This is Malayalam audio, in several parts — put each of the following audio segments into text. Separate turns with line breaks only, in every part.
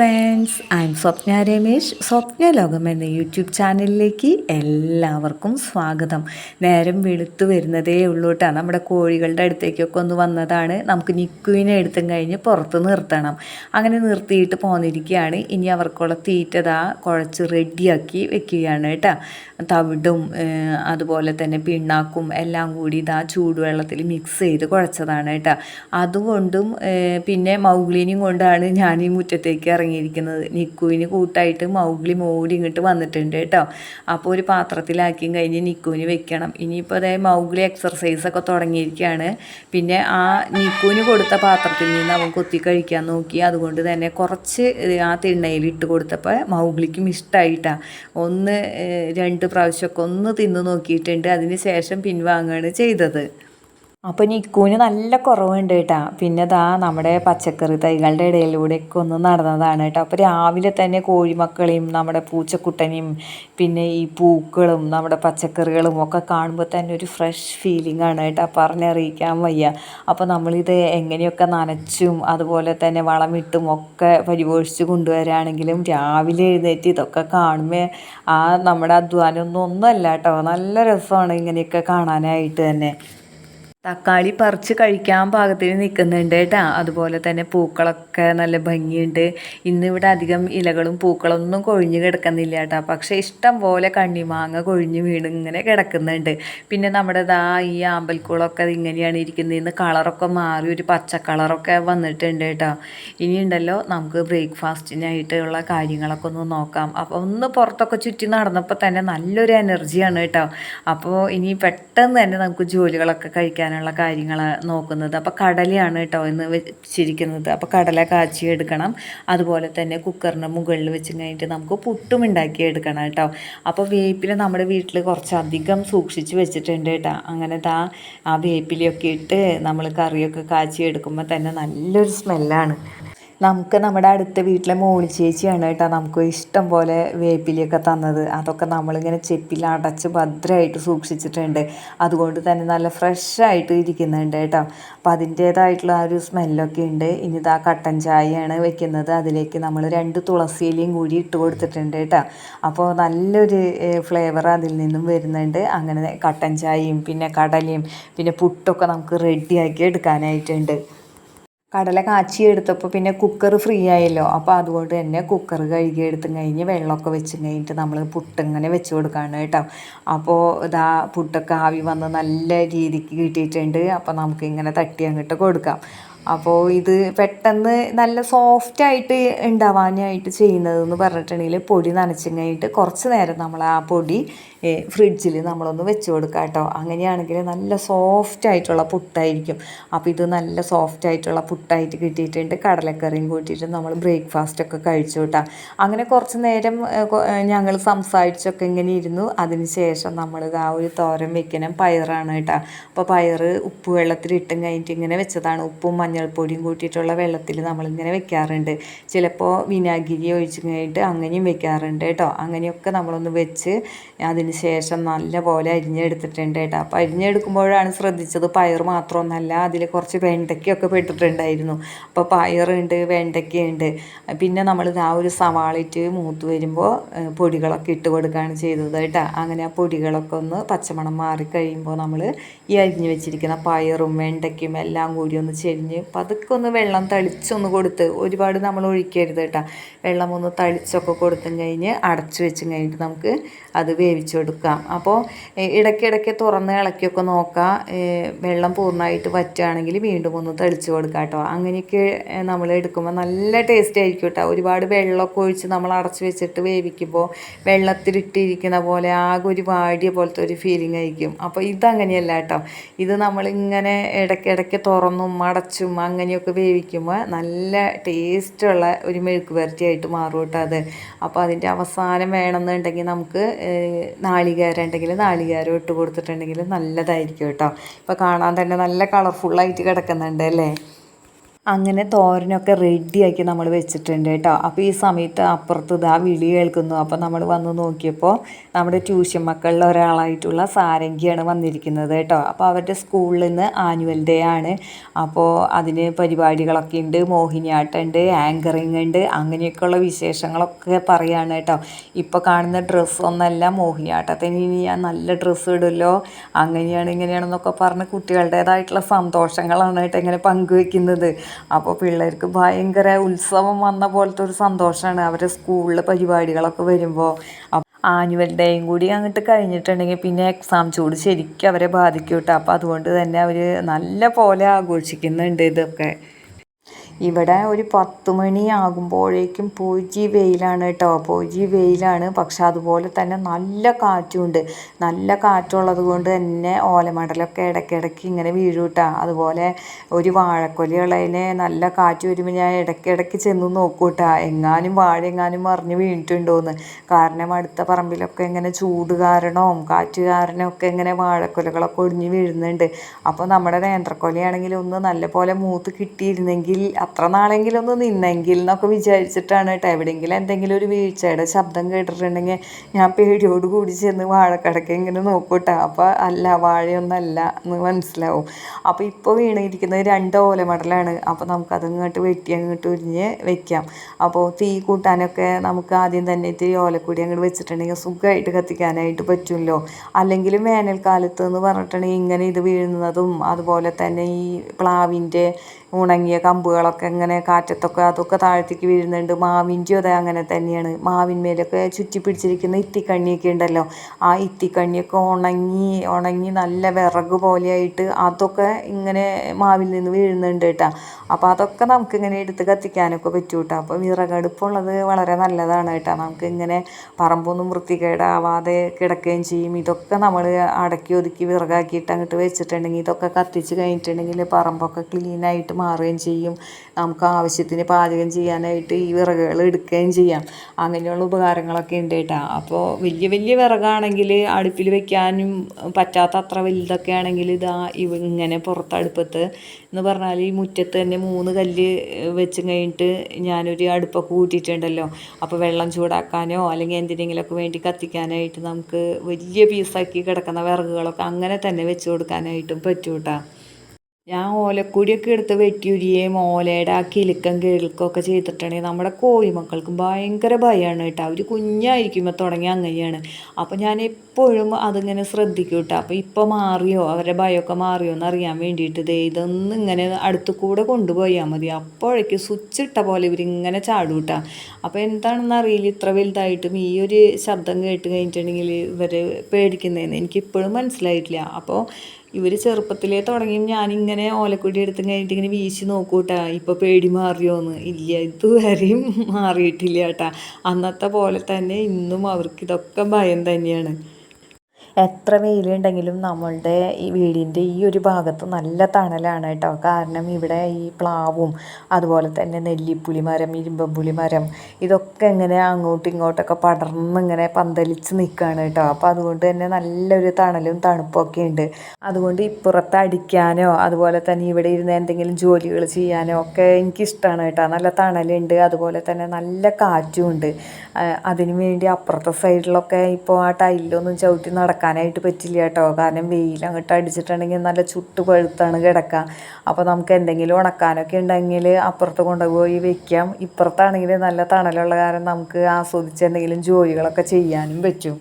Friends I'm Swapna Ramesh Swapna ലോകം എന്ന യൂട്യൂബ് ചാനലിലേക്ക് എല്ലാവർക്കും സ്വാഗതം. നേരം വെളുത്തു വരുന്നതേ ഉള്ളൂ നമ്മുടെ കോഴികളുടെ അടുത്തേക്കൊക്കെ ഒന്ന് വന്നതാണ്. നമുക്ക് നിക്കുവിനെ എടുത്തും കഴിഞ്ഞ് പുറത്ത് നിർത്തണം. അങ്ങനെ നിർത്തിയിട്ട് പോന്നിരിക്കുകയാണ്. ഇനി അവർക്കുള്ള തീറ്റതാ കുഴച്ച് റെഡിയാക്കി വെക്കുകയാണ് കേട്ടോ. തവിടും അതുപോലെ തന്നെ പിണ്ണാക്കും എല്ലാം കൂടി ഇതാ ചൂടുവെള്ളത്തിൽ മിക്സ് ചെയ്ത് കുഴച്ചതാണ് കേട്ടോ. അതുകൊണ്ടും പിന്നെ മൗഗ്ലിനെയും കൊണ്ടാണ് ഞാൻ ഈ മുറ്റത്തേക്ക് ഇറങ്ങിയിരിക്കുന്നത് നിക്കുവിന് കൂട്ടായിട്ട് മൗഗ്ലി മോടി ഇങ്ങോട്ട് വന്നിട്ടുണ്ട് കേട്ടോ. അപ്പോൾ ഒരു പാത്രത്തിലാക്കിയും കഴിഞ്ഞ് നിക്കുവിന് വെക്കണം. ഇനിയിപ്പോൾ അതായത് മൗഗ്ലി എക്സർസൈസ് ഒക്കെ തുടങ്ങിയിരിക്കുകയാണ്. പിന്നെ ആ നിക്കുവിന് കൊടുത്ത പാത്രത്തിൽ നിന്ന് അവൻ കൊത്തി കഴിക്കാൻ നോക്കി. അതുകൊണ്ട് തന്നെ കുറച്ച് ആ തിണ്ണയിൽ ഇട്ട് കൊടുത്തപ്പോൾ മൗഗ്ലിക്കും ഇഷ്ടമായിട്ടാണ് ഒന്ന് രണ്ട് പ്രാവശ്യമൊക്കെ ഒന്ന് തിന്ന് നോക്കിയിട്ടുണ്ട്. അതിന് ശേഷം പിൻവാങ്ങുകയാണ് ചെയ്തത്. അപ്പോൾ ഇനി ഇക്കൂന് നല്ല കുറവുണ്ട് കേട്ടോ. പിന്നെ ദാ നമ്മുടെ പച്ചക്കറി തൈകളുടെ ഇടയിലൂടെയൊക്കെ ഒന്ന് നടന്നതാണ് കേട്ടോ. അപ്പോൾ രാവിലെ തന്നെ കോഴിമക്കളെയും നമ്മുടെ പൂച്ചക്കുട്ടനെയും പിന്നെ ഈ പൂക്കളും നമ്മുടെ പച്ചക്കറികളും ഒക്കെ കാണുമ്പോൾ തന്നെ ഒരു ഫ്രഷ് ഫീലിംഗ് ആണ് കേട്ടോ. പറഞ്ഞറിയിക്കാൻ വയ്യ. അപ്പോൾ നമ്മളിത് എങ്ങനെയൊക്കെ നനച്ചും അതുപോലെ തന്നെ വളമിട്ടും ഒക്കെ പരിപോഷിച്ച് കൊണ്ടുവരാണെങ്കിലും രാവിലെ എഴുന്നേറ്റ് ഇതൊക്കെ കാണുമ്പോൾ ആ നമ്മുടെ അധ്വാനമൊന്നും ഒന്നുമല്ല കേട്ടോ. നല്ല രസമാണ് ഇങ്ങനെയൊക്കെ കാണാനായിട്ട് തന്നെ. തക്കാളി പറിച്ച് കഴിക്കാൻ പാകത്തിന് നിൽക്കുന്നുണ്ട് കേട്ടോ. അതുപോലെ തന്നെ പൂക്കളൊക്കെ നല്ല ഭംഗിയുണ്ട്. ഇന്നിവിടെ അധികം ഇലകളും പൂക്കളൊന്നും കൊഴിഞ്ഞ് കിടക്കുന്നില്ല കേട്ടോ. പക്ഷേ ഇഷ്ടം പോലെ കണ്ണിമാങ്ങ കൊഴിഞ്ഞ് വീണ് ഇങ്ങനെ കിടക്കുന്നുണ്ട്. പിന്നെ നമ്മുടെ ദാ ഈ ആമ്പൽക്കുളമൊക്കെ ഇങ്ങനെയാണ് ഇരിക്കുന്നത്. ഇന്ന് കളറൊക്കെ മാറി ഒരു പച്ച കളറൊക്കെ വന്നിട്ടുണ്ട് കേട്ടോ. ഇനിയുണ്ടല്ലോ നമുക്ക് ബ്രേക്ക്ഫാസ്റ്റിനായിട്ടുള്ള കാര്യങ്ങളൊക്കെ ഒന്ന് നോക്കാം. അപ്പോൾ ഒന്ന് പുറത്തൊക്കെ ചുറ്റി നടന്നപ്പോൾ തന്നെ നല്ലൊരു എനർജിയാണ് കേട്ടോ. അപ്പോൾ ഇനി പെട്ടെന്ന് തന്നെ നമുക്ക് ജോലികളൊക്കെ കഴിക്കാനുള്ള കാര്യങ്ങൾ നോക്കുന്നത്. അപ്പോൾ കടലയാണ് കേട്ടോ ഇന്ന് വെച്ചിരിക്കുന്നത്. അപ്പോൾ കടല കാച്ചി എടുക്കണം. അതുപോലെ തന്നെ കുക്കറിന് മുകളിൽ വെച്ച് കഴിഞ്ഞിട്ട് നമുക്ക് പുട്ടും ഉണ്ടാക്കി എടുക്കണം കേട്ടോ. അപ്പോൾ വേപ്പില നമ്മുടെ വീട്ടിൽ കുറച്ചധികം സൂക്ഷിച്ച് വെച്ചിട്ടുണ്ട് കേട്ടോ. അങ്ങനെ ദാ ആ വേപ്പിലയൊക്കെ ഇട്ട് നമ്മൾ കറിയൊക്കെ കാച്ചി എടുക്കുമ്പോൾ തന്നെ നല്ലൊരു സ്മെല്ലാണ് നമുക്ക് നമ്മുടെ അടുത്ത വീട്ടിലെ മോളി ചേച്ചിയാണ് കേട്ടോ നമുക്ക് ഇഷ്ടം പോലെ വേപ്പിലയൊക്കെ തന്നത്. അതൊക്കെ നമ്മളിങ്ങനെ ചെപ്പിൽ അടച്ച് ഭദ്രമായിട്ട് സൂക്ഷിച്ചിട്ടുണ്ട്. അതുകൊണ്ട് തന്നെ നല്ല ഫ്രഷ് ആയിട്ട് ഇരിക്കുന്നുണ്ട് കേട്ടോ. അപ്പോൾ അതിന്റേതായിട്ടുള്ള ആ ഒരു സ്മെല്ലൊക്കെ ഉണ്ട്. ഇനി ഇതാ കട്ടൻ ചായയാണ് വെക്കുന്നത്. അതിലേക്ക് നമ്മൾ രണ്ട് തുളസിയിലയും കൂടി ഇട്ട് കൊടുത്തിട്ടുണ്ട് കേട്ടോ. അപ്പോൾ നല്ലൊരു ഫ്ലേവർ അതിൽ നിന്നും വരുന്നുണ്ട്. അങ്ങനെ കട്ടൻ ചായയും പിന്നെ കടലയും പിന്നെ പുട്ടൊക്കെ നമുക്ക് റെഡിയാക്കി എടുക്കാനായിട്ടുണ്ട്. കടല കാച്ചി എടുത്തപ്പോൾ പിന്നെ കുക്കർ ഫ്രീ ആയല്ലോ. അപ്പോൾ അതുകൊണ്ട് തന്നെ കുക്കർ കഴുകി എടുത്തും കഴിഞ്ഞ് വെള്ളമൊക്കെ വെച്ച് കഴിഞ്ഞിട്ട് നമ്മൾ പുട്ടിങ്ങനെ വെച്ച് കൊടുക്കുകയാണ് കേട്ടോ. അപ്പോൾ ഇതാ പുട്ടൊക്കെ ആവി വന്ന് നല്ല രീതിക്ക് കിട്ടിയിട്ടുണ്ട്. അപ്പോൾ നമുക്ക് ഇങ്ങനെ തട്ടി അങ്ങോട്ട് കൊടുക്കാം. അപ്പോൾ ഇത് പെട്ടെന്ന് നല്ല സോഫ്റ്റ് ആയിട്ട് ഉണ്ടാവാനായിട്ട് ചെയ്യുന്നതെന്ന് പറഞ്ഞിട്ടുണ്ടെങ്കിൽ പൊടി നനച്ചും കഴിഞ്ഞിട്ട് കുറച്ച് നേരം നമ്മൾ ആ പൊടി ഫ്രിഡ്ജിൽ നമ്മളൊന്ന് വെച്ച് കൊടുക്കുക കേട്ടോ അങ്ങനെയാണെങ്കിൽ നല്ല സോഫ്റ്റ് ആയിട്ടുള്ള പുട്ടായിരിക്കും. അപ്പോൾ ഇത് നല്ല സോഫ്റ്റ് ആയിട്ടുള്ള പുട്ടായിട്ട് കിട്ടിയിട്ടുണ്ട്. കടലക്കറിയും കൂട്ടിയിട്ട് നമ്മൾ ബ്രേക്ക്ഫാസ്റ്റ് ഒക്കെ കഴിച്ചു കേട്ടോ അങ്ങനെ കുറച്ച് നേരം ഞങ്ങൾ സംസാരിച്ചൊക്കെ ഇങ്ങനെ ഇരുന്നു. അതിന് ശേഷം നമ്മൾ ആ ഒരു തോരൻ വെക്കണം പയറാണ് കേട്ടോ അപ്പോൾ പയർ ഉപ്പ് വെള്ളത്തിൽ ഇട്ടും കഴിഞ്ഞിട്ട് ഇങ്ങനെ വെച്ചതാണ്. ഉപ്പും മഞ്ഞൾപ്പൊടിയും കൂട്ടിയിട്ടുള്ള വെള്ളത്തിൽ നമ്മളിങ്ങനെ വെക്കാറുണ്ട്. ചിലപ്പോൾ വിനാഗിരി ഒഴിച്ച് കഴിഞ്ഞിട്ട് അങ്ങനെയും വെക്കാറുണ്ട് കേട്ടോ അങ്ങനെയൊക്കെ നമ്മളൊന്ന് വെച്ച് അതിന് ശേഷം നല്ലപോലെ അരിഞ്ഞെടുത്തിട്ടുണ്ട് കേട്ടോ. അപ്പോൾ അരിഞ്ഞെടുക്കുമ്പോഴാണ് ശ്രദ്ധിച്ചത് പയർ മാത്രമൊന്നല്ല അതിൽ കുറച്ച് വെണ്ടയ്ക്കൊക്കെ പെട്ടിട്ടുണ്ടായിരുന്നു. അപ്പോൾ പയറുണ്ട് വെണ്ടയ്ക്കയുണ്ട്. പിന്നെ നമ്മൾ ആ ഒരു സവാളിറ്റ് മൂത്ത് വരുമ്പോൾ പൊടികളൊക്കെ ഇട്ട് കൊടുക്കുകയാണ് ചെയ്തത് കേട്ടോ. അങ്ങനെ ആ പൊടികളൊക്കെ ഒന്ന് പച്ചമണം മാറി കഴിയുമ്പോൾ നമ്മൾ ഈ അരിഞ്ഞ് വെച്ചിരിക്കുന്ന പയറും വെണ്ടയ്ക്കും എല്ലാം കൂടി ഒന്ന് ചെരിഞ്ഞ് പതുക്കെ ഒന്ന് വെള്ളം തളിച്ചൊന്ന് കൊടുത്ത് ഒരുപാട് നമ്മൾ ഒഴിക്കരുത് കേട്ടോ. വെള്ളം ഒന്ന് തളിച്ചൊക്കെ കൊടുത്തും കഴിഞ്ഞ് അടച്ചു വെച്ചും കഴിഞ്ഞിട്ട് നമുക്ക് അത് വേവിച്ചെടുക്കാം. അപ്പോൾ ഇടയ്ക്കിടയ്ക്ക് തുറന്ന് ഇളക്കിയൊക്കെ നോക്കാം. വെള്ളം പൂർണമായിട്ട് വറ്റുകയാണെങ്കിൽ വീണ്ടും ഒന്ന് തെളിച്ച് കൊടുക്കാം കേട്ടോ. അങ്ങനെയൊക്കെ നമ്മൾ എടുക്കുമ്പോൾ നല്ല ടേസ്റ്റ് ആയിരിക്കും കേട്ടോ. ഒരുപാട് വെള്ളമൊക്കെ ഒഴിച്ച് നമ്മൾ അടച്ച് വെച്ചിട്ട് വേവിക്കുമ്പോൾ വെള്ളത്തിലിട്ടിരിക്കുന്ന പോലെ ആകെ ഒരു വാടിയ പോലത്തെ ഒരു ഫീലിംഗ് ആയിരിക്കും. അപ്പോൾ ഇതങ്ങനെയല്ല കേട്ടോ. ഇത് നമ്മളിങ്ങനെ ഇടയ്ക്കിടയ്ക്ക് തുറന്നും അടച്ചും അങ്ങനെയൊക്കെ വേവിക്കുമ്പോൾ നല്ല ടേസ്റ്റുള്ള ഒരു മെഴുക്ക് വരട്ടിയായിട്ട് മാറും കേട്ടോ അത്. അപ്പോൾ അതിന്റെ അവസാനം വേണമെന്നുണ്ടെങ്കിൽ നമുക്ക് നാളികേരം ഉണ്ടെങ്കിൽ നാളികേരം ഇട്ട് കൊടുത്തിട്ടുണ്ടെങ്കിൽ നല്ലതായിരിക്കും കേട്ടോ. ഇപ്പോൾ കാണാൻ തന്നെ നല്ല കളർഫുള്ളായിട്ട് കിടക്കുന്നുണ്ട് അല്ലേ? അങ്ങനെ തോരനൊക്കെ റെഡിയാക്കി നമ്മൾ വെച്ചിട്ടുണ്ട് കേട്ടോ. അപ്പോൾ ഈ സമയത്ത് അപ്പുറത്ത് ഇതാ വിളി കേൾക്കുന്നു. അപ്പോൾ നമ്മൾ വന്ന് നോക്കിയപ്പോൾ നമ്മുടെ ട്യൂഷൻ മക്കളിൽ ഒരാളായിട്ടുള്ള സാരംഗിയാണ് വന്നിരിക്കുന്നത് കേട്ടോ. അപ്പോൾ അവരുടെ സ്കൂളിൽ നിന്ന് ആനുവൽ ഡേ ആണ്. അപ്പോൾ അതിന് പരിപാടികളൊക്കെ ഉണ്ട്. മോഹിനിയാട്ടമുണ്ട് ആങ്കറിങ് ഉണ്ട്. അങ്ങനെയൊക്കെയുള്ള വിശേഷങ്ങളൊക്കെ പറയുകയാണ് കേട്ടോ. ഇപ്പോൾ കാണുന്ന ഡ്രസ്സൊന്നല്ല മോഹിനിയാട്ടത്തിന് ഇനി ഞാൻ നല്ല ഡ്രസ്സ് ഇടുമല്ലോ അങ്ങനെയാണ് ഇങ്ങനെയാണെന്നൊക്കെ പറഞ്ഞ് കുട്ടികളുടേതായിട്ടുള്ള സന്തോഷങ്ങളാണ് കേട്ടോ ഇങ്ങനെ പങ്കുവെക്കുന്നത്. അപ്പോൾ പിള്ളേർക്ക് ഭയങ്കര ഉത്സവം വന്ന പോലത്തെ ഒരു സന്തോഷമാണ് അവരെ സ്കൂളിൽ പരിപാടികളൊക്കെ വരുമ്പോൾ ആനുവൽ ഡേയും കൂടി അങ്ങോട്ട് കഴിഞ്ഞിട്ടുണ്ടെങ്കിൽ പിന്നെ എക്സാം ചൂട് ശരിക്കും അവരെ ബാധിക്കും കേട്ടോ അപ്പോൾ അതുകൊണ്ട് തന്നെ അവർ നല്ല പോലെ ആഘോഷിക്കുന്നുണ്ട് ഇതൊക്കെ. ഇവിടെ ഒരു പത്ത് മണി ആകുമ്പോഴേക്കും പൂജി വെയിലാണ് കേട്ടോ. പൂജി വെയിലാണ്. പക്ഷെ അതുപോലെ തന്നെ നല്ല കാറ്റുമുണ്ട് നല്ല കാറ്റുള്ളത് കൊണ്ട് തന്നെ ഓലമടലൊക്കെ ഇടയ്ക്കിടയ്ക്ക് ഇങ്ങനെ വീഴും കേട്ടോ. അതുപോലെ ഒരു വാഴക്കൊലയുള്ളതിന് നല്ല കാറ്റ് വരുമ്പോൾ ഞാൻ ഇടയ്ക്കിടയ്ക്ക് ചെന്ന് നോക്കൂ കേട്ടോ. എങ്ങാനും വാഴ എങ്ങാനും മറിഞ്ഞ് വീണിട്ടുണ്ടോയെന്ന് കാരണം അടുത്ത പറമ്പിലൊക്കെ ഇങ്ങനെ ചൂട് കാരണവും കാറ്റ് കാരണമൊക്കെ ഇങ്ങനെ വാഴക്കൊലകളൊക്കെ ഒടിഞ്ഞ് വീഴുന്നുണ്ട്. അപ്പോൾ നമ്മുടെ നേന്ത്രക്കൊലയാണെങ്കിൽ ഒന്ന് നല്ല പോലെ മൂത്ത് കിട്ടിയിരുന്നെങ്കിൽ അത്ര നാളെങ്കിലും ഒന്ന് നിന്നെങ്കിൽ എന്നൊക്കെ വിചാരിച്ചിട്ടാണ് കേട്ടോ എവിടെയെങ്കിലും എന്തെങ്കിലും ഒരു വീഴ്ചയുടെ ശബ്ദം കേട്ടിട്ടുണ്ടെങ്കിൽ ഞാൻ പേടിയോട് കൂടി ചെന്ന് വാഴക്കടക്ക ഇങ്ങനെ നോക്കൂട്ടോ. അപ്പോൾ അല്ല വാഴയൊന്നല്ല എന്ന് മനസ്സിലാവും. അപ്പോൾ ഇപ്പോൾ വീണിരിക്കുന്നത് രണ്ട് ഓലമടലാണ് അപ്പോൾ നമുക്കത് ഇങ്ങോട്ട് വെട്ടി അങ്ങോട്ട് ഉരിഞ്ഞ് വെക്കാം. അപ്പോൾ തീ കൂട്ടാനൊക്കെ നമുക്ക് ആദ്യം തന്നെ ഇത്തിരി ഓലക്കൂടി അങ്ങോട്ട് വെച്ചിട്ടുണ്ടെങ്കിൽ സുഖമായിട്ട് കത്തിക്കാനായിട്ട് പറ്റുമല്ലോ. അല്ലെങ്കിലും വേനൽക്കാലത്ത് എന്ന് പറഞ്ഞിട്ടുണ്ടെങ്കിൽ ഇങ്ങനെ ഇത് വീഴുന്നതും അതുപോലെ തന്നെ ഈ പ്ലാവിന്റെ ഉണങ്ങിയ കമ്പുകളൊക്കെ ഇങ്ങനെ കാറ്റത്തൊക്കെ അതൊക്കെ താഴത്തേക്ക് വീഴുന്നുണ്ട്. മാവിന്റെ അതെ അങ്ങനെ തന്നെയാണ്. മാവിന്മേലൊക്കെ ചുറ്റി പിടിച്ചിരിക്കുന്ന ഇത്തിക്കണ്ണിയൊക്കെ ഉണ്ടല്ലോ. ആ ഇത്തിക്കണ്ണിയൊക്കെ ഉണങ്ങി ഉണങ്ങി നല്ല വിറക് പോലെയായിട്ട് അതൊക്കെ ഇങ്ങനെ മാവിൽ നിന്ന് വീഴുന്നുണ്ട് കേട്ടോ. അപ്പോൾ അതൊക്കെ നമുക്ക് ഇങ്ങനെ എടുത്ത് കത്തിക്കാനൊക്കെ പറ്റും കേട്ടോ അപ്പോൾ വിറകടുപ്പുള്ളത് വളരെ നല്ലതാണ് കേട്ടോ. നമുക്ക് ഇങ്ങനെ പറമ്പൊന്നും വൃത്തികേടാവാതെ കിടക്കുകയും ചെയ്യും. ഇതൊക്കെ നമ്മൾ അടക്കി ഒതുക്കി വിറകാക്കിയിട്ട് അങ്ങോട്ട് വെച്ചിട്ടുണ്ടെങ്കിൽ ഇതൊക്കെ കത്തിച്ച് കഴിഞ്ഞിട്ടുണ്ടെങ്കിൽ പറമ്പൊക്കെ ക്ലീനായിട്ട് മാറുകയും ചെയ്യും. നമുക്ക് ആവശ്യത്തിന് പാചകം ചെയ്യാനായിട്ട് ഈ വിറകുകൾ എടുക്കുകയും ചെയ്യാം. അങ്ങനെയുള്ള ഉപകാരങ്ങളൊക്കെ ഉണ്ട് കേട്ടോ. അപ്പോൾ വലിയ വലിയ വിറകാണെങ്കിൽ അടുപ്പിൽ വെക്കാനും പറ്റാത്ത അത്ര വലുതൊക്കെ ആണെങ്കിൽ ഇതാ ഇവ ഇങ്ങനെ പുറത്തടുപ്പത്ത് എന്ന് പറഞ്ഞാൽ ഈ മുറ്റത്ത് തന്നെ മൂന്ന് കല്ല് വെച്ച് കഴിഞ്ഞിട്ട് ഞാനൊരു അടുപ്പൊക്കെ കൂട്ടിയിട്ടുണ്ടല്ലോ അപ്പോൾ വെള്ളം ചൂടാക്കാനോ അല്ലെങ്കിൽ എന്തിനെങ്കിലുമൊക്കെ വേണ്ടി കത്തിക്കാനായിട്ട് നമുക്ക് വലിയ പീസാക്കി കിടക്കുന്ന വിറകുകളൊക്കെ അങ്ങനെ തന്നെ വെച്ച് കൊടുക്കാനായിട്ടും പറ്റും കേട്ടോ ഞാൻ ഓലക്കൂടിയൊക്കെ എടുത്ത് വെട്ടിയുരിയുകയും ഓലയുടെ ആ കിലുക്കം കേൾക്കുകയൊക്കെ ചെയ്തിട്ടുണ്ടെങ്കിൽ നമ്മുടെ കോഴിമക്കൾക്ക് ഭയങ്കര ഭയമാണ് കേട്ടോ. അവർ കുഞ്ഞായിരിക്കുമ്പോൾ തുടങ്ങി അങ്ങനെയാണ്. അപ്പോൾ ഞാൻ എപ്പോഴും അതിങ്ങനെ ശ്രദ്ധിക്കും കേട്ടോ. അപ്പോൾ ഇപ്പോൾ മാറിയോ അവരുടെ ഭയമൊക്കെ മാറിയോ എന്ന് അറിയാൻ വേണ്ടിയിട്ട് ദേ ഇതൊന്നും ഇങ്ങനെ അടുത്ത് കൂടെ കൊണ്ടുപോയാൽ മതി. അപ്പോഴേക്ക് സ്വിച്ച് ഇട്ട പോലെ ഇവരിങ്ങനെ ചാടും കേട്ടോ. അപ്പോൾ എന്താണെന്ന് അറിയില്ല. ഇത്ര വലുതായിട്ടും ഈ ഒരു ശബ്ദം കേട്ട് കഴിഞ്ഞിട്ടുണ്ടെങ്കിൽ ഇവർ പേടിക്കുന്നതെന്ന് എനിക്കിപ്പോഴും മനസ്സിലായിട്ടില്ല. അപ്പോൾ ഇവർ ചെറുപ്പത്തിലേ തുടങ്ങി ഞാനിങ്ങനെ ഓലക്കുടി എടുത്തും കഴിഞ്ഞിട്ട് ഇങ്ങനെ വീശി നോക്കൂട്ടാ. ഇപ്പോൾ പേടി മാറിയോന്ന്. ഇല്ല ഇതുവരെയും മാറിയിട്ടില്ല കേട്ടാ അന്നത്തെ പോലെ തന്നെ ഇന്നും അവർക്ക് ഇതൊക്കെ ഭയം തന്നെയാണ്. എത്ര വെയിലുണ്ടെങ്കിലും നമ്മളുടെ ഈ വീടിന്റെ ഈ ഒരു ഭാഗത്ത് നല്ല തണലാണ് കേട്ടോ. കാരണം ഇവിടെ ഈ പ്ലാവും അതുപോലെ തന്നെ നെല്ലിപ്പുളി മരം ഇരുമ്പമ്പുലി മരം ഇതൊക്കെ ഇങ്ങനെ അങ്ങോട്ടും ഇങ്ങോട്ടൊക്കെ പടർന്ന് ഇങ്ങനെ പന്തലിച്ച് നിൽക്കുകയാണ് കേട്ടോ. അപ്പോൾ അതുകൊണ്ട് തന്നെ നല്ലൊരു തണലും തണുപ്പൊക്കെ ഉണ്ട്. അതുകൊണ്ട് ഇപ്പുറത്ത് അടിക്കാനോ അതുപോലെ തന്നെ ഇവിടെ ഇരുന്ന് എന്തെങ്കിലും ജോലികൾ ചെയ്യാനോ ഒക്കെ എനിക്കിഷ്ടമാണ് കേട്ടോ. നല്ല തണലുണ്ട് അതുപോലെ തന്നെ നല്ല കാറ്റും ഉണ്ട്. അതിനു വേണ്ടി അപ്പുറത്തെ സൈഡിലൊക്കെ ഇപ്പോൾ ആ ടൈലൊന്നും ചവിട്ടി നടക്കാനായിട്ട് പറ്റില്ല കേട്ടോ. കാരണം വെയിൽ അങ്ങോട്ട് അടിച്ചിട്ടുണ്ടെങ്കിൽ നല്ല ചുട്ട് പഴുത്താണ് കിടക്കുക അപ്പോൾ നമുക്ക് എന്തെങ്കിലും ഉണക്കാനൊക്കെ ഉണ്ടെങ്കിൽ അപ്പുറത്ത് കൊണ്ടുപോയി വെക്കാം. ഇപ്പുറത്താണെങ്കിൽ നല്ല തണലുള്ള കാരണം നമുക്ക് ആസ്വദിച്ച് എന്തെങ്കിലും ജോലികളൊക്കെ ചെയ്യാനും പറ്റും.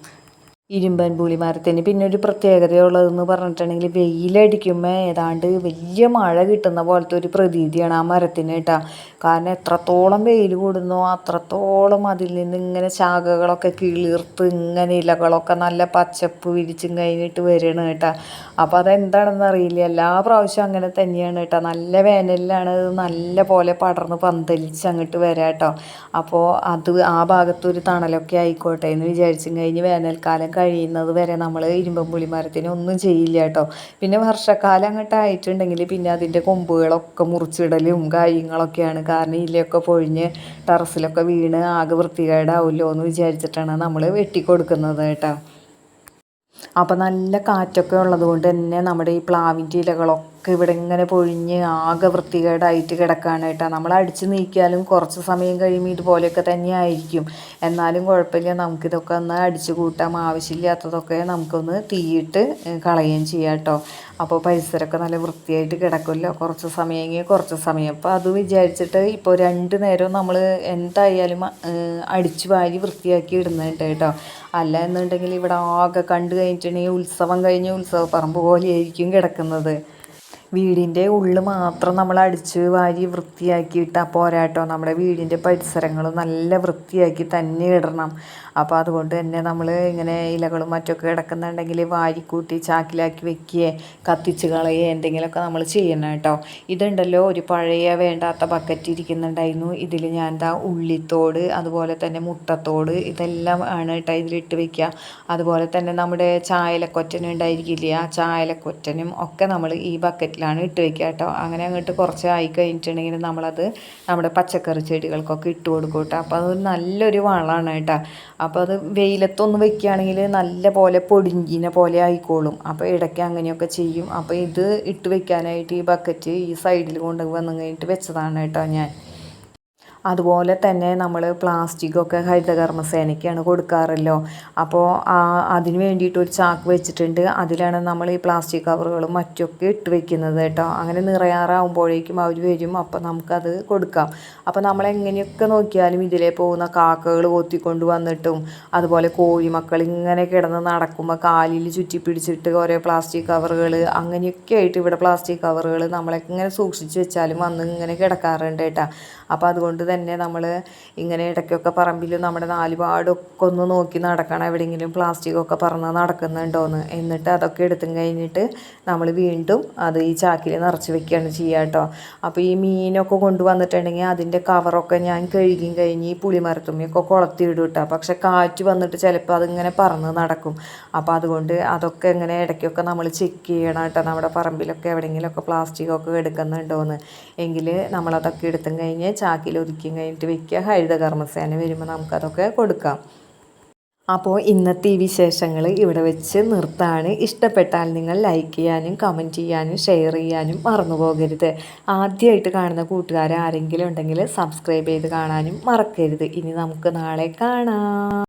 ഇരുമ്പൻ പുളി മരത്തിന് പിന്നെ ഒരു പ്രത്യേകതയുള്ളതെന്ന് പറഞ്ഞിട്ടുണ്ടെങ്കിൽ വെയിലടിക്കുമ്പോൾ ഏതാണ്ട് വലിയ മഴ കിട്ടുന്ന പോലത്തെ ഒരു പ്രതീതിയാണ് ആ മരത്തിന് കേട്ടോ. കാരണം എത്രത്തോളം വെയിൽ കൂടുന്നോ അത്രത്തോളം അതിൽ നിന്ന് ഇങ്ങനെ ശാഖകളൊക്കെ കിളിർത്ത് ഇങ്ങനെ ഇലകളൊക്കെ നല്ല പച്ചപ്പ് വിരിച്ചും കഴിഞ്ഞിട്ട് വരണം കേട്ടോ. അപ്പോൾ അതെന്താണെന്ന് അറിയില്ല. എല്ലാ പ്രാവശ്യവും അങ്ങനെ തന്നെയാണ് കേട്ടോ. നല്ല വേനലിലാണ് നല്ല പോലെ പടർന്ന് പന്തലിച്ച് അങ്ങോട്ട് വരാം കേട്ടോ. അപ്പോൾ അത് ആ ഭാഗത്തൊരു തണലൊക്കെ ആയിക്കോട്ടെ എന്ന് വിചാരിച്ചും കഴിഞ്ഞ് വേനൽക്കാലം കഴിയുന്നത് വരെ നമ്മൾ ഇരുമ്പമ്പുളി മരത്തിന് ഒന്നും ചെയ്യില്ല കേട്ടോ. പിന്നെ വർഷക്കാലം അങ്ങോട്ട് ആയിട്ടുണ്ടെങ്കിൽ പിന്നെ അതിന്റെ കൊമ്പുകളൊക്കെ മുറിച്ചിടലും കാര്യങ്ങളൊക്കെയാണ് കാരണം ഇലയൊക്കെ പൊഴിഞ്ഞ് ടെറസിലൊക്കെ വീണ് ആകെ വൃത്തികേടാവില്ലോ എന്ന് വിചാരിച്ചിട്ടാണ് നമ്മൾ വെട്ടിക്കൊടുക്കുന്നത് കേട്ടോ. അപ്പോൾ നല്ല കാറ്റൊക്കെ ഉള്ളത് കൊണ്ട് തന്നെ നമ്മുടെ ഈ പ്ലാവിന്റെ ഇലകളൊക്കെ ഒക്കെ ഇവിടെ ഇങ്ങനെ പൊഴിഞ്ഞ് ആകെ വൃത്തികേടായിട്ട് കിടക്കുകയാണ് കേട്ടോ. നമ്മൾ അടിച്ച് നീക്കിയാലും കുറച്ച് സമയം കഴിയുമ്പോൾ ഇതുപോലെയൊക്കെ തന്നെ ആയിരിക്കും. എന്നാലും കുഴപ്പമില്ല. നമുക്കിതൊക്കെ ഒന്ന് അടിച്ചു കൂട്ടാം. ആവശ്യമില്ലാത്തതൊക്കെ നമുക്കൊന്ന് തീയിട്ട് കളയുകയും ചെയ്യാം കേട്ടോ. അപ്പോൾ പരിസരമൊക്കെ നല്ല വൃത്തിയായിട്ട് കിടക്കുമല്ലോ. കുറച്ച് സമയമെങ്കിൽ കുറച്ച് സമയം. അപ്പോൾ അത് വിചാരിച്ചിട്ട് ഇപ്പോൾ രണ്ട് നേരവും നമ്മൾ എന്തായാലും അടിച്ചു വാരി വൃത്തിയാക്കി ഇടുന്നുണ്ട് കേട്ടോ അല്ല എന്നുണ്ടെങ്കിൽ ഇവിടെ ആകെ കണ്ടു കഴിഞ്ഞിട്ടുണ്ടെങ്കിൽ ഉത്സവം കഴിഞ്ഞ് ഉത്സവ പറമ്പ് പോലെയായിരിക്കും കിടക്കുന്നത്. വീടിന്റെ ഉള്ളിൽ മാത്രം നമ്മൾ അടിച്ച് വാരി വൃത്തിയാക്കിയിട്ടാൽ പോരാട്ടോ. നമ്മുടെ വീടിന്റെ പരിസരങ്ങൾ നല്ല വൃത്തിയാക്കി തന്നെ ഇടണം. അപ്പോൾ അതുകൊണ്ട് തന്നെ നമ്മൾ ഇങ്ങനെ ഇലകളും മറ്റൊക്കെ കിടക്കുന്നുണ്ടെങ്കിൽ വാരിക്കൂട്ടി ചാക്കിലാക്കി വെക്കുകയോ കത്തിച്ച് കളയുക എന്തെങ്കിലുമൊക്കെ നമ്മൾ ചെയ്യണം കേട്ടോ. ഇതുണ്ടല്ലോ ഒരു പഴയ വേണ്ടാത്ത ബക്കറ്റ് ഇരിക്കുന്നുണ്ടായിരുന്നു. ഇതിൽ ഞാൻ എന്താ ഉള്ളിത്തോട് അതുപോലെ തന്നെ മുട്ടത്തോട് ഇതെല്ലാം ആണ് കേട്ടോ ഇതിലിട്ട് വെക്കുക. അതുപോലെ തന്നെ നമ്മുടെ ചായലക്കൊറ്റൻ ഉണ്ടായിരിക്കില്ല ആ ചായലക്കൊറ്റനും ഒക്കെ നമ്മൾ ഈ ബക്കറ്റിലാണ് ഇട്ട് വെക്കുക കേട്ടോ. അങ്ങനെ അങ്ങോട്ട് കുറച്ച് ആയി കഴിഞ്ഞിട്ടുണ്ടെങ്കിൽ നമ്മളത് നമ്മുടെ പച്ചക്കറി ചെടികൾക്കൊക്കെ ഇട്ട് കൊടുക്കും കേട്ടോ. അപ്പോൾ അതൊരു നല്ലൊരു വളമാണ് കേട്ടോ. അപ്പോൾ അത് വെയിലത്തൊന്ന് വെക്കുകയാണെങ്കിൽ നല്ല പോലെ പൊടിഞ്ഞിനെ പോലെ ആയിക്കോളും. അപ്പോൾ ഇടയ്ക്ക് അങ്ങനെയൊക്കെ ചെയ്യും. അപ്പോൾ ഇത് ഇട്ട് വെക്കാനായിട്ട് ഈ ബക്കറ്റ് ഈ സൈഡിൽ കൊണ്ട് വന്നു കഴിഞ്ഞിട്ട് വെച്ചതാണ് കേട്ടോ ഞാൻ. അതുപോലെ തന്നെ നമ്മൾ പ്ലാസ്റ്റിക്കൊക്കെ ഹരിതകർമ്മസേനയ്ക്കാണ് കൊടുക്കാറല്ലോ. അപ്പോൾ അതിന് വേണ്ടിയിട്ട് ഒരു ചാക്ക് വെച്ചിട്ടുണ്ട്. അതിലാണ് നമ്മൾ ഈ പ്ലാസ്റ്റിക് കവറുകളും മറ്റൊക്കെ ഇട്ട് വെക്കുന്നത് കേട്ടോ. അങ്ങനെ നിറയാറാകുമ്പോഴേക്കും അവർ വരും. അപ്പോൾ നമുക്കത് കൊടുക്കാം. അപ്പോൾ നമ്മൾ എങ്ങനെയൊക്കെ നോക്കിയാലും ഇതിലേ പോകുന്ന കാക്കകൾ കൊത്തിക്കൊണ്ട് വന്നിട്ടും അതുപോലെ കോഴിമക്കൾ ഇങ്ങനെ കിടന്ന് നടക്കുമ്പോൾ കാലിൽ ചുറ്റി പിടിച്ചിട്ട് ഓരോ പ്ലാസ്റ്റിക് കവറുകൾ അങ്ങനെയൊക്കെ ആയിട്ട് ഇവിടെ പ്ലാസ്റ്റിക് കവറുകൾ നമ്മളെങ്ങനെ സൂക്ഷിച്ച് വെച്ചാലും വന്ന് ഇങ്ങനെ കിടക്കാറുണ്ട് കേട്ടോ. അപ്പോൾ അതുകൊണ്ട് തന്നെ നമ്മൾ ഇങ്ങനെ ഇടയ്ക്കൊക്കെ പറമ്പിൽ നമ്മുടെ നാലുപാടൊക്കെ ഒന്ന് നോക്കി നടക്കണം എവിടെയെങ്കിലും പ്ലാസ്റ്റിക്കൊക്കെ പറന്ന് നടക്കുന്നുണ്ടോയെന്ന് എന്നിട്ട് അതൊക്കെ എടുത്തും കഴിഞ്ഞിട്ട് നമ്മൾ വീണ്ടും അത് ഈ ചാക്കിൽ നിറച്ച് വെക്കുകയാണ് ചെയ്യുക കേട്ടോ അപ്പോൾ ഈ മീനൊക്കെ കൊണ്ടുവന്നിട്ടുണ്ടെങ്കിൽ അതിന്റെ കവറൊക്കെ ഞാൻ കഴുകിയും കഴിഞ്ഞ് ഈ പുളിമരത്തുമ്മിയൊക്കെ കുളത്തിയിടും കേട്ടോ പക്ഷെ കാറ്റ് വന്നിട്ട് ചിലപ്പോൾ അതിങ്ങനെ പറന്ന് നടക്കും. അപ്പോൾ അതുകൊണ്ട് അതൊക്കെ ഇങ്ങനെ ഇടയ്ക്കൊക്കെ നമ്മൾ ചെക്ക് ചെയ്യണം കേട്ടോ നമ്മുടെ പറമ്പിലൊക്കെ എവിടെയെങ്കിലുമൊക്കെ പ്ലാസ്റ്റിക്കൊക്കെ എടുക്കുന്നുണ്ടോയെന്ന് എങ്കിൽ നമ്മളതൊക്കെ എടുത്തും കഴിഞ്ഞ് ചാക്കിൽ ഒതുക്കി കഴിഞ്ഞിട്ട് വെക്കുക. ഹരിത കർമ്മസേന വരുമ്പോൾ നമുക്കതൊക്കെ കൊടുക്കാം. അപ്പോൾ ഇന്നത്തെ ഈ വിശേഷങ്ങൾ ഇവിടെ വെച്ച് നിർത്താണ്. ഇഷ്ടപ്പെട്ടാൽ നിങ്ങൾ ലൈക്ക് ചെയ്യാനും കമന്റ് ചെയ്യാനും ഷെയർ ചെയ്യാനും മറന്നു പോകരുത്. ആദ്യമായിട്ട് കാണുന്ന കൂട്ടുകാർ ആരെങ്കിലും ഉണ്ടെങ്കിൽ സബ്സ്ക്രൈബ് ചെയ്ത് കാണാനും മറക്കരുത്. ഇനി നമുക്ക് നാളെ കാണാം.